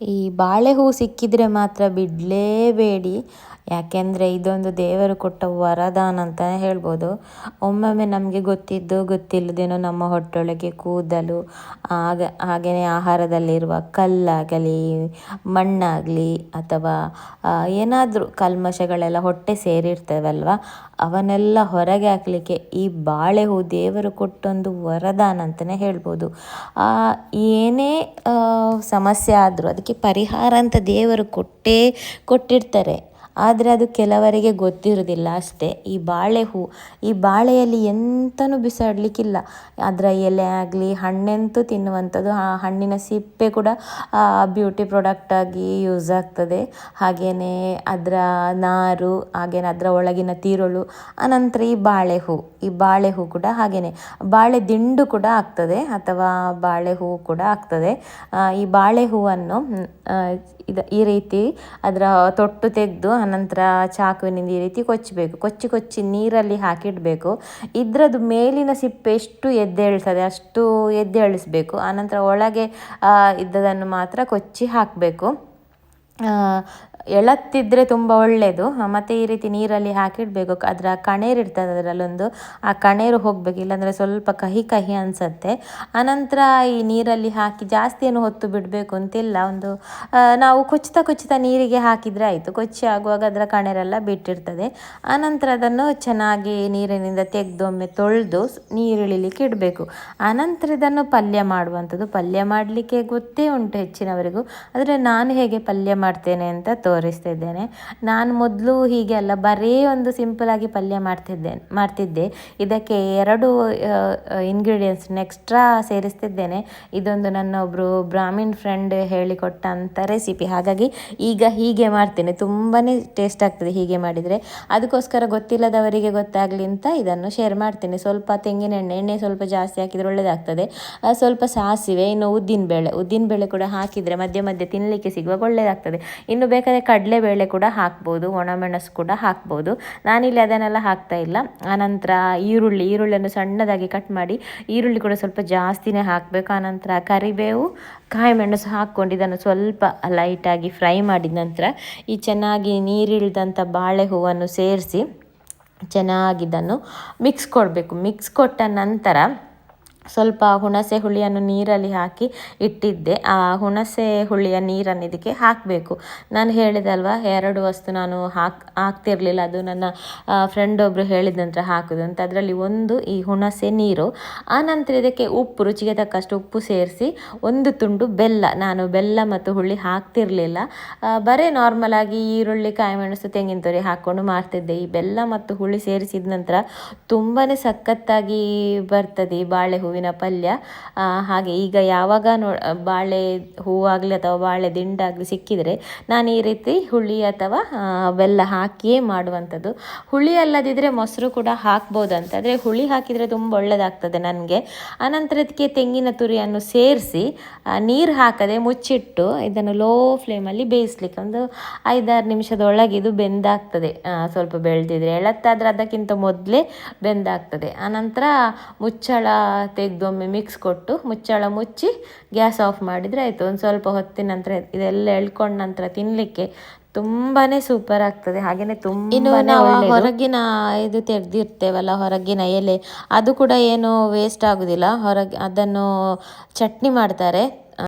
ಈ ಬಾಳೆ ಹೂ ಸಿಕ್ಕಿದರೆ ಮಾತ್ರ ಬಿಡಲೇಬೇಡಿ. ಯಾಕೆಂದರೆ ಇದೊಂದು ದೇವರು ಕೊಟ್ಟ ವರದಾನ ಅಂತಲೇ ಹೇಳ್ಬೋದು. ಒಮ್ಮೊಮ್ಮೆ ನಮಗೆ ಗೊತ್ತಿದ್ದು ಗೊತ್ತಿಲ್ಲದೇನೋ ನಮ್ಮ ಹೊಟ್ಟೊಳಗೆ ಕೂದಲು, ಆಗ, ಹಾಗೆಯೇ ಆಹಾರದಲ್ಲಿರುವ ಕಲ್ಲಾಗಲಿ, ಮಣ್ಣಾಗಲಿ ಅಥವಾ ಏನಾದರೂ ಕಲ್ಮಶಗಳೆಲ್ಲ ಹೊಟ್ಟೆ ಸೇರಿರ್ತವಲ್ವ? ಅವನ್ನೆಲ್ಲ ಹೊರಗೆ ಹಾಕಲಿಕ್ಕೆ ಈ ಬಾಳೆ ಹೂ ದೇವರು ಕೊಟ್ಟೊಂದು ವರದಾನ ಅಂತಲೇ ಹೇಳ್ಬೋದು. ಏನೇ ಸಮಸ್ಯೆ ಆದರೂ, ಅದಕ್ಕೆ ಪರಿಹಾರ ಅಂತ ದೇವರು ಕೊಟ್ಟೇ ಕೊಟ್ಟಿರ್ತಾರೆ. ಆದರೆ ಅದು ಕೆಲವರಿಗೆ ಗೊತ್ತಿರೋದಿಲ್ಲ ಅಷ್ಟೇ. ಈ ಬಾಳೆ ಹೂ ಈ ಬಾಳೆಯಲ್ಲಿ ಎಂತನೂ ಬಿಸಾಡಲಿಕ್ಕಿಲ್ಲ. ಅದರ ಎಲೆ ಆಗಲಿ, ಹಣ್ಣಂತೂ ತಿನ್ನುವಂಥದ್ದು, ಆ ಹಣ್ಣಿನ ಸಿಪ್ಪೆ ಕೂಡ ಬ್ಯೂಟಿ ಪ್ರಾಡಕ್ಟಾಗಿ ಯೂಸ್ ಆಗ್ತದೆ. ಹಾಗೆಯೇ ಅದರ ನಾರು ಹಾಗೆಯೇ ಅದರ ಒಳಗಿನ ತಿರುಳು ಅನಂತರ ಈ ಬಾಳೆ ಹೂ ಈ ಬಾಳೆ ಹೂ ಕೂಡ ಹಾಗೆಯೇ ಬಾಳೆ ದಿಂಡು ಕೂಡ ಆಗ್ತದೆ, ಅಥವಾ ಬಾಳೆ ಹೂ ಕೂಡ ಆಗ್ತದೆ. ಈ ಬಾಳೆ ಹೂವನ್ನು ಇದು ಈ ರೀತಿ ಅದರ ತೊಟ್ಟು ತೆಗೆದು ಅನಂತರ ಚಾಕುವಿನಿಂದ ಈ ರೀತಿ ಕೊಚ್ಚಬೇಕು. ಕೊಚ್ಚಿ ಕೊಚ್ಚಿ ನೀರಲ್ಲಿ ಹಾಕಿಡಬೇಕು. ಇದರದ್ದು ಮೇಲಿನ ಸಿಪ್ಪೆ ಎಷ್ಟು ಎದ್ದೇಳ್ತದೆ ಅಷ್ಟು ಎದ್ದೇಳಿಸಬೇಕು ಆನಂತರ ಒಳಗೆ ಇದ್ದದನ್ನು ಮಾತ್ರ ಕೊಚ್ಚಿ ಹಾಕಬೇಕು. ಎಳತ್ತಿದ್ರೆ ತುಂಬ ಒಳ್ಳೆಯದು ಮತ್ತು ಈ ರೀತಿ ನೀರಲ್ಲಿ ಹಾಕಿಡಬೇಕು. ಅದರ ಕಣೇರು ಇರ್ತದೆ ಅದರಲ್ಲೊಂದು. ಆ ಕಣೇರು ಹೋಗಬೇಕು. ಇಲ್ಲಾಂದರೆ ಸ್ವಲ್ಪ ಕಹಿ ಕಹಿ ಅನಿಸತ್ತೆ. ಆನಂತರ ಈ ನೀರಲ್ಲಿ ಹಾಕಿ ಜಾಸ್ತಿ ಏನು ಹೊತ್ತು ಬಿಡಬೇಕು ಅಂತಿಲ್ಲ. ಒಂದು ನಾವು ಕೊಚ್ಚಿತ ಕೊಚ್ಚಿತ ನೀರಿಗೆ ಹಾಕಿದರೆ ಆಯಿತು. ಕೊಚ್ಚಿ ಆಗುವಾಗ ಅದರ ಕಣೇರೆಲ್ಲ ಬಿಟ್ಟಿರ್ತದೆ. ಆನಂತರ ಅದನ್ನು ಚೆನ್ನಾಗಿ ನೀರಿನಿಂದ ತೆಗೆದು ಒಮ್ಮೆ ತೊಳೆದು ನೀರು ಇಳಿಲಿಕ್ಕೆ ಇಡಬೇಕು. ಆನಂತರ ಇದನ್ನು ಪಲ್ಯ ಮಾಡುವಂಥದ್ದು. ಪಲ್ಯ ಮಾಡಲಿಕ್ಕೆ ಗೊತ್ತೇ ಉಂಟು ಹೆಚ್ಚಿನವರಿಗೂ. ಆದರೆ ನಾನು ಹೇಗೆ ಪಲ್ಯ ಮಾಡ್ತೇನೆ ಅಂತ ತೋರಿಸ್ತಾ ತೋರಿಸ್ತಿದ್ದೇನೆ ನಾನು ಮೊದಲು ಹೀಗೆ ಅಲ್ಲ, ಬರೀ ಒಂದು ಸಿಂಪಲಾಗಿ ಪಲ್ಯ ಮಾಡ್ತಿದ್ದೆ ಮಾಡ್ತಿದ್ದೆ. ಇದಕ್ಕೆ ಎರಡು ಇಂಗ್ರೀಡಿಯೆಂಟ್ಸ್ನ ಎಕ್ಸ್ಟ್ರಾ ಸೇರಿಸ್ತಿದ್ದೇನೆ. ಇದೊಂದು ನನ್ನ ಒಬ್ಬರು ಬ್ರಾಹ್ಮಿನ್ ಫ್ರೆಂಡ್ ಹೇಳಿಕೊಟ್ಟಂಥ ರೆಸಿಪಿ ಹಾಗಾಗಿ ಈಗ ಹೀಗೆ ಮಾಡ್ತೇನೆ. ತುಂಬಾ ಟೇಸ್ಟ್ ಆಗ್ತದೆ ಹೀಗೆ ಮಾಡಿದರೆ. ಅದಕ್ಕೋಸ್ಕರ ಗೊತ್ತಿಲ್ಲದವರಿಗೆ ಗೊತ್ತಾಗಲಿ ಅಂತ ಇದನ್ನು ಶೇರ್ ಮಾಡ್ತೇನೆ. ಸ್ವಲ್ಪ ತೆಂಗಿನ ಎಣ್ಣೆ ಎಣ್ಣೆ ಸ್ವಲ್ಪ ಜಾಸ್ತಿ ಹಾಕಿದರೆ ಒಳ್ಳೆಯದಾಗ್ತದೆ ಸ್ವಲ್ಪ ಸಾಸಿವೆ, ಇನ್ನು ಉದ್ದಿನಬೇಳೆ. ಉದ್ದಿನಬೇಳೆ ಕೂಡ ಹಾಕಿದರೆ ಮಧ್ಯೆ ಮಧ್ಯೆ ತಿನ್ನಲಿಕ್ಕೆ ಸಿಗುವಾಗ ಒಳ್ಳೆಯದಾಗ್ತದೆ ಇನ್ನು ಬೇಕಾದರೆ ಕಡಲೆಬೇಳೆ ಕೂಡ ಹಾಕ್ಬೋದು, ಒಣಮೆಣಸು ಕೂಡ ಹಾಕ್ಬೋದು. ನಾನಿಲ್ಲಿ ಅದನ್ನೆಲ್ಲ ಹಾಕ್ತಾ ಇಲ್ಲ. ಆನಂತರ ಈರುಳ್ಳಿ, ಈರುಳ್ಳಿಯನ್ನು ಸಣ್ಣದಾಗಿ ಕಟ್ ಮಾಡಿ ಈರುಳ್ಳಿ ಕೂಡ ಸ್ವಲ್ಪ ಜಾಸ್ತಿನೇ ಹಾಕಬೇಕು. ಆನಂತರ ಕರಿಬೇವು ಕಾಯಿ ಮೆಣಸು ಹಾಕ್ಕೊಂಡು ಇದನ್ನು ಸ್ವಲ್ಪ ಲೈಟಾಗಿ ಫ್ರೈ ಮಾಡಿದ ನಂತರ ಈ ಚೆನ್ನಾಗಿ ನೀರಿಳಿದಂಥ ಬಾಳೆ ಹೂವನ್ನು ಸೇರಿಸಿ ಚೆನ್ನಾಗಿದನ್ನು ಮಿಕ್ಸ್ ಕೊಡಬೇಕು. ಮಿಕ್ಸ್ ಕೊಟ್ಟ ನಂತರ ಸ್ವಲ್ಪ ಹುಣಸೆ ಹುಳಿಯನ್ನು ನೀರಲ್ಲಿ ಹಾಕಿ ಇಟ್ಟಿದ್ದೆ. ಆ ಹುಣಸೆ ಹುಳಿಯ ನೀರನ್ನು ಇದಕ್ಕೆ ಹಾಕಬೇಕು. ನಾನು ಹೇಳಿದೆ ಎರಡು ವಸ್ತು ನಾನು ಹಾಕ್, ಹಾಕ್ತಿರ್ಲಿಲ್ಲ. ಅದು ನನ್ನ ಫ್ರೆಂಡ್ ಒಬ್ಬರು ಹೇಳಿದ ನಂತರ ಹಾಕೋದು ಅಂತ. ಅದರಲ್ಲಿ ಒಂದು ಈ ಹುಣಸೆ ನೀರು ಆನಂತರ ಇದಕ್ಕೆ ಉಪ್ಪು, ರುಚಿಗೆ ತಕ್ಕಷ್ಟು ಉಪ್ಪು ಸೇರಿಸಿ ಒಂದು ತುಂಡು ಬೆಲ್ಲ. ನಾನು ಬೆಲ್ಲ ಮತ್ತು ಹುಳಿ ಹಾಕ್ತಿರ್ಲಿಲ್ಲ. ಬರೀ ನಾರ್ಮಲಾಗಿ ಈರುಳ್ಳಿ, ಕಾಯಿಮೆಣಸು, ತೆಂಗಿನ ತುರಿ ಹಾಕ್ಕೊಂಡು ಮಾಡ್ತಿದ್ದೆ. ಈ ಬೆಲ್ಲ ಮತ್ತು ಹುಳಿ ಸೇರಿಸಿದ ನಂತರ ತುಂಬಾ ಸಖತ್ತಾಗಿ ಬರ್ತದೆ ಈ ಬಾಳೆ ಹೂವಿನ ಪಲ್ಯ. ಹಾಗೆ ಈಗ ಯಾವಾಗ ನೋ, ಬಾಳೆ ಹೂವಾಗಲಿ ಅಥವಾ ಬಾಳೆ ದಿಂಡಾಗಲಿ ಸಿಕ್ಕಿದರೆ ನಾನು ಈ ರೀತಿ ಹುಳಿ ಅಥವಾ ಬೆಲ್ಲ ಹಾಕಿಯೇ ಮಾಡುವಂಥದ್ದು. ಹುಳಿ ಅಲ್ಲದಿದ್ದರೆ ಮೊಸರು ಕೂಡ ಹಾಕ್ಬೋದಂತ ಅಂದರೆ ಹುಳಿ ಹಾಕಿದರೆ ತುಂಬ ಒಳ್ಳೆಯದಾಗ್ತದೆ ನನಗೆ. ಅನಂತರ ಅದಕ್ಕೆ ತೆಂಗಿನ ತುರಿಯನ್ನು ಸೇರಿಸಿ ನೀರು ಹಾಕದೆ ಮುಚ್ಚಿಟ್ಟು ಇದನ್ನು ಲೋ ಫ್ಲೇಮಲ್ಲಿ ಬೇಯಿಸ್ಲಿಕ್ಕೆ ಒಂದು ಐದಾರು ನಿಮಿಷದೊಳಗೆ ಇದು ಬೆಂದಾಗ್ತದೆ. ಸ್ವಲ್ಪ ಬೆಳೆದಿದ್ರೆ. ಎಳತ್ತಾದರೆ ಅದಕ್ಕಿಂತ ಮೊದಲೇ ಬೆಂದಾಗ್ತದೆ. ಆನಂತರ ಮುಚ್ಚಳ ತೆಗೆದೊಮ್ಮೆ ಮಿಕ್ಸ್ ಕೊಟ್ಟು ಮುಚ್ಚಳ ಮುಚ್ಚಿ ಗ್ಯಾಸ್ ಆಫ್ ಮಾಡಿದರೆ ಆಯಿತು. ಒಂದು ಸ್ವಲ್ಪ ಹೊತ್ತಿನ ನಂತರ ಇದೆಲ್ಲ ಎಳ್ಕೊಂಡ ನಂತರ ತಿನ್ನಲಿಕ್ಕೆ ತುಂಬಾ ಸೂಪರ್ ಆಗ್ತದೆ. ಹಾಗೆಯೇ ತುಂಬ ಹೊರಗಿನ ಇದು ತೆಗೆದಿರ್ತೇವಲ್ಲ ಹೊರಗಿನ ಎಲೆ ಅದು ಕೂಡ ಏನು ವೇಸ್ಟ್ ಆಗುದಿಲ್ಲ. ಹೊರಗೆ ಅದನ್ನು ಚಟ್ನಿ ಮಾಡ್ತಾರೆ.